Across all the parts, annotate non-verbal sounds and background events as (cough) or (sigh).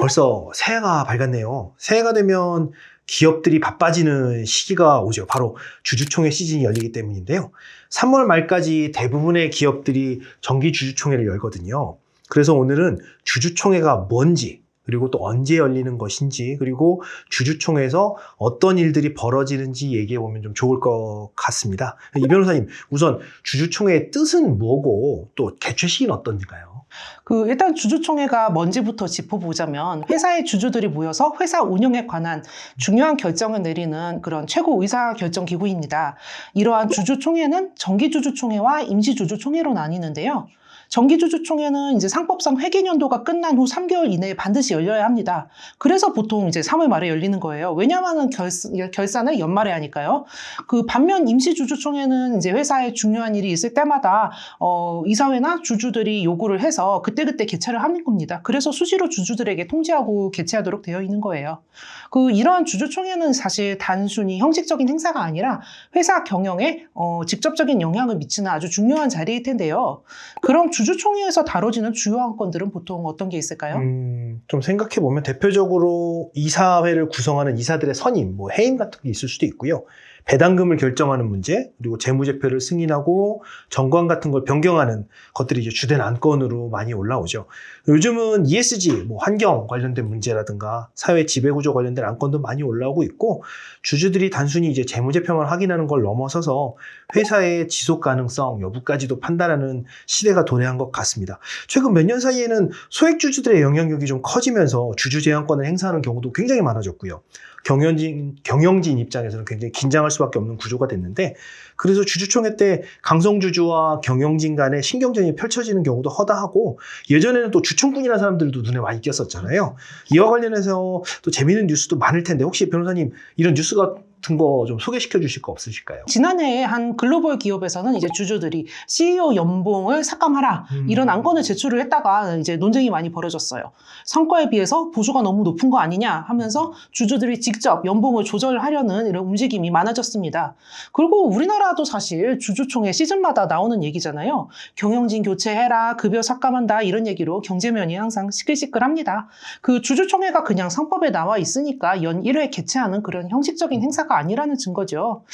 벌써 새해가 밝았네요. 새해가 되면 기업들이 바빠지는 시기가 오죠. 바로 주주총회 시즌이 열리기 때문인데요. 3월 말까지 대부분의 기업들이 정기 주주총회를 열거든요. 그래서 오늘은 주주총회가 뭔지, 그리고 또 언제 열리는 것인지, 그리고 주주총회에서 어떤 일들이 벌어지는지 얘기해 보면 좀 좋을 것 같습니다. 이 변호사님, 우선 주주총회의 뜻은 뭐고 또 개최 시기는 어떤가요? 그 일단 주주총회가 뭔지부터 짚어보자면 회사의 주주들이 모여서 회사 운영에 관한 중요한 결정을 내리는 그런 최고 의사 결정 기구입니다. 이러한 주주총회는 정기주주총회와 임시주주총회로 나뉘는데요. 정기주주총회는 이제 상법상 회계년도가 끝난 후 3개월 이내에 반드시 열려야 합니다. 그래서 보통 이제 3월 말에 열리는 거예요. 왜냐하면 결, 결산을 연말에 하니까요. 그 반면 임시주주총회는 이제 회사에 중요한 일이 있을 때마다 어, 이사회나 주주들이 요구를 해서 그때 그때 개최를 하는 겁니다. 그래서 수시로 주주들에게 통지하고 개최하도록 되어 있는 거예요. 그 이러한 주주총회는 사실 단순히 형식적인 행사가 아니라 회사 경영에 어, 직접적인 영향을 미치는 아주 중요한 자리일 텐데요. 그럼 주주총회에서 다뤄지는 주요 안건들은 보통 어떤 게 있을까요? 음, 좀 생각해 보면 대표적으로 이사회를 구성하는 이사들의 선임, 뭐 해임 같은 게 있을 수도 있고요. 배당금을 결정하는 문제, 그리고 재무제표를 승인하고 정관 같은 걸 변경하는 것들이 이제 주된 안건으로 많이 올라오죠. 요즘은 ESG, 뭐 환경 관련된 문제라든가 사회 지배구조 관련된 안건도 많이 올라오고 있고 주주들이 단순히 이제 재무제표만 확인하는 걸 넘어서서 회사의 지속 가능성 여부까지도 판단하는 시대가 도래한 것 같습니다. 최근 몇 년 사이에는 소액 주주들의 영향력이 좀 커지면서 주주 제한권을 행사하는 경우도 굉장히 많아졌고요. 경영진, 경영진 입장에서는 굉장히 긴장할 수밖에 없는 구조가 됐는데 그래서 주주총회 때 강성주주와 경영진 간의 신경전이 펼쳐지는 경우도 허다하고 예전에는 또 주총꾼이라는 사람들도 눈에 많이 띄었었잖아요. 이와 관련해서 또 재미있는 뉴스도 많을 텐데 혹시 변호사님 이런 뉴스 같은 거 좀 소개시켜 주실 거 없으실까요? 지난해 한 글로벌 기업에서는 이제 주주들이 CEO 연봉을 삭감하라 음. 이런 안건을 제출을 했다가 이제 논쟁이 많이 벌어졌어요. 성과에 비해서 보수가 너무 높은 거 아니냐 하면서 주주들이 직접 연봉을 조절하려는 이런 움직임이 많아졌습니다. 그리고 우리나라도 사실 주주총회 시즌마다 나오는 얘기잖아요. 경영진 교체해라, 급여 삭감한다 이런 얘기로 경제면이 항상 시끌시끌합니다. 그 주주총회가 그냥 상법에 나와 있으니까 연 1회 개최하는 그런 형식적인 행사가 아니라는 증거죠.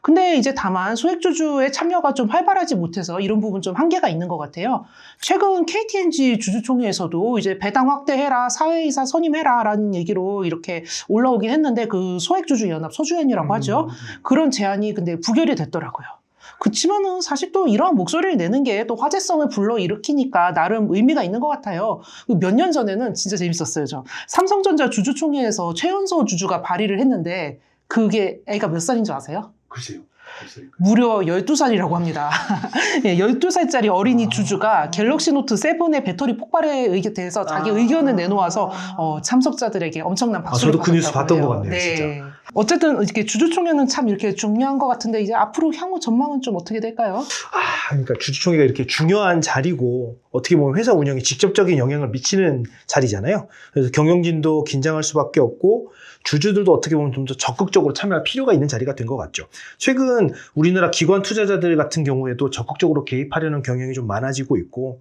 근데 이제 다만 소액주주의 참여가 좀 활발하지 못해서 이런 부분 좀 한계가 있는 것 같아요. 최근 KTNG 주주총회에서도 이제 배당 확대해라, 사회이사 선임해라 라는 얘기로 이렇게 올라오긴 했는데 그 소액주주연합 소주연이라고 하죠. 그런 제안이 근데 부결이 됐더라고요. 그치만은 사실 또 이러한 목소리를 내는 게 또 화제성을 불러 일으키니까 나름 의미가 있는 것 같아요. 몇 년 전에는 진짜 재밌었어요, 저. 삼성전자 주주총회에서 최연소 주주가 발의를 했는데 그게 애가 몇 살인 줄 아세요? 글쎄요. 무려 12살이라고 합니다. (laughs) 예, 12살짜리 어린이 아. 주주가 갤럭시 노트 7의 배터리 폭발에 의게 대해서 자기 아. 의견을 내놓아서 어, 참석자들에게 엄청난 박수를 저도 그 뉴스 봤던 것. 같네요, 진짜. 어쨌든 이렇게 주주 총회는 참 이렇게 중요한 것 같은데 이제 앞으로 향후 전망은 좀 어떻게 될까요? 아, 그러니까 주주 총회가 이렇게 중요한 자리고 어떻게 보면 회사 운영에 직접적인 영향을 미치는 자리잖아요. 그래서 경영진도 긴장할 수밖에 없고 주주들도 어떻게 보면 좀 더 적극적으로 참여할 필요가 있는 자리가 된 것 같죠. 최근 우리나라 기관 투자자들 같은 경우에도 적극적으로 개입하려는 경향이 좀 많아지고 있고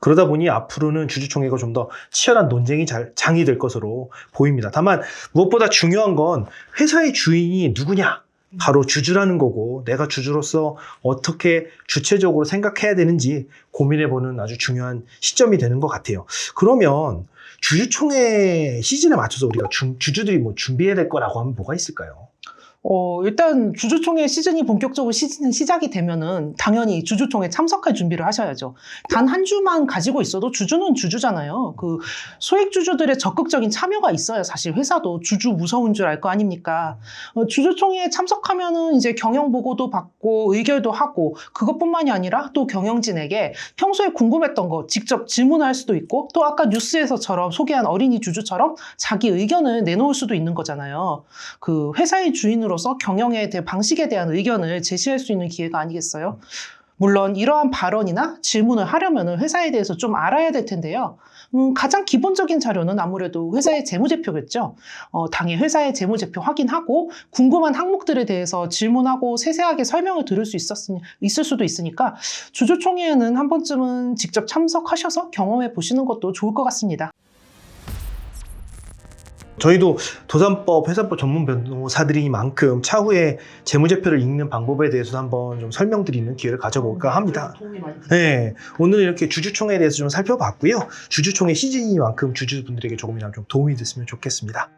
그러다 보니 앞으로는 주주총회가 좀 더 치열한 논쟁이 잘, 장이 될 것으로 보입니다. 다만 무엇보다 중요한 건 회사의 주인이 누구냐? 바로 주주라는 거고 내가 주주로서 어떻게 주체적으로 생각해야 되는지 고민해보는 아주 중요한 시점이 되는 것 같아요. 그러면 주주총회 시즌에 맞춰서 우리가 주, 주주들이 뭐 준비해야 될 거라고 하면 뭐가 있을까요? 어, 일단 주주총회 시즌이 본격적으로 시즌 시작이 되면은 당연히 주주총회 참석할 준비를 하셔야죠. 단 한 주만 가지고 있어도 주주는 주주잖아요. 그 소액 주주들의 적극적인 참여가 있어야 사실 회사도 주주 무서운 줄 알 거 아닙니까? 어, 주주총회에 참석하면은 이제 경영 보고도 받고 의결도 하고 그것뿐만이 아니라 또 경영진에게 평소에 궁금했던 거 직접 질문할 수도 있고 또 아까 뉴스에서처럼 소개한 어린이 주주처럼 자기 의견을 내놓을 수도 있는 거잖아요. 그 회사의 주인으로 서 경영에 대한 방식에 대한 의견을 제시할 수 있는 기회가 아니겠어요? 물론 이러한 발언이나 질문을 하려면 회사에 대해서 좀 알아야 될 텐데요. 음, 가장 기본적인 자료는 아무래도 회사의 재무제표겠죠. 어, 당의 회사의 재무제표 확인하고 궁금한 항목들에 대해서 질문하고 세세하게 설명을 들을 수 있었으니, 있을 수도 있으니까 주주총회에는 한 번쯤은 직접 참석하셔서 경험해 보시는 것도 좋을 것 같습니다. 저희도 도산법, 회사법 전문 변호사들이만큼 차후에 재무제표를 읽는 방법에 대해서 한번 좀 설명드리는 기회를 가져볼까 합니다. 도움이 많이 네, 오늘 이렇게 주주총회에 대해서 좀 살펴봤고요. 주주총회 시즌이니만큼 주주분들에게 조금이나마 좀 도움이 됐으면 좋겠습니다.